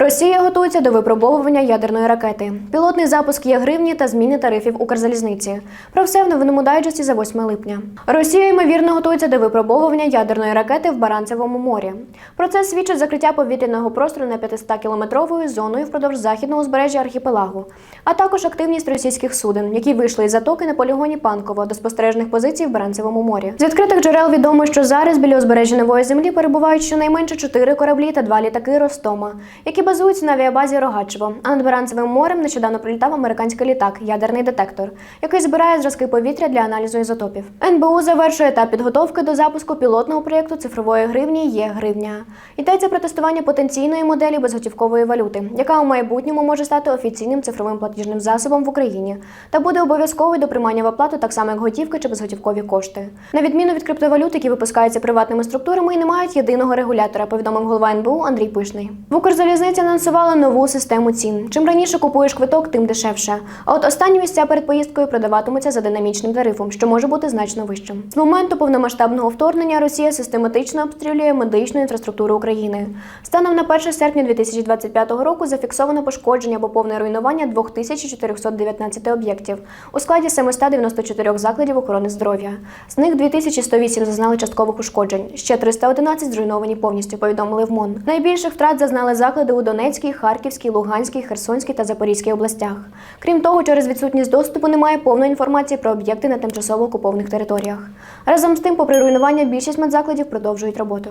Росія готується до випробовування ядерної ракети. Пілотний запуск є гривні та зміни тарифів Укрзалізниці. Про все в новинному дайджесті за 8 липня. Росія ймовірно готується до випробовування ядерної ракети в Баранцевому морі. Про це свідчить закриття повітряного простору на 500-кілометровою зоною впродовж західного узбережжя архіпелагу, а також активність російських суден, які вийшли із затоки на полігоні Панково до спостережних позицій в Баранцевому морі. З відкритих джерел відомо, що зараз біля узбережжя нової землі перебувають щонайменше чотири кораблі та два літаки Ростома, які базуються на авіабазі Рогачево. А над Баранцевим морем нещодавно прилітав американський літак, ядерний детектор, який збирає зразки повітря для аналізу ізотопів. НБУ завершує етап підготовки до запуску пілотного проєкту цифрової гривні є гривня. Йдеться про тестування потенційної моделі безготівкової валюти, яка у майбутньому може стати офіційним цифровим платіжним засобом в Україні та буде обов'язковою до приймання в оплату так само як готівки чи безготівкові кошти. На відміну від криптовалют, які випускаються приватними структурами і не мають єдиного регулятора, повідомив голова НБУ Андрій Пишний. В Укрзалізниці анонсували нову систему цін. Чим раніше купуєш квиток, тим дешевше. А от останні місця перед поїздкою продаватимуться за динамічним тарифом, що може бути значно вищим. З моменту повномасштабного вторгнення Росія систематично обстрілює медичну інфраструктуру України. Станом на 1 серпня 2025 року зафіксовано пошкодження або повне руйнування 2419 об'єктів у складі 794 закладів охорони здоров'я. З них 2108 зазнали часткових ушкоджень, ще 311 зруйновані повністю, повідомили в МОН. Найбільших втрат зазнали заклади у Донецькій, Харківській, Луганській, Херсонській та Запорізькій областях. Крім того, через відсутність доступу немає повної інформації про об'єкти на тимчасово окупованих територіях. Разом з тим, попри руйнування, більшість медзакладів продовжують роботу.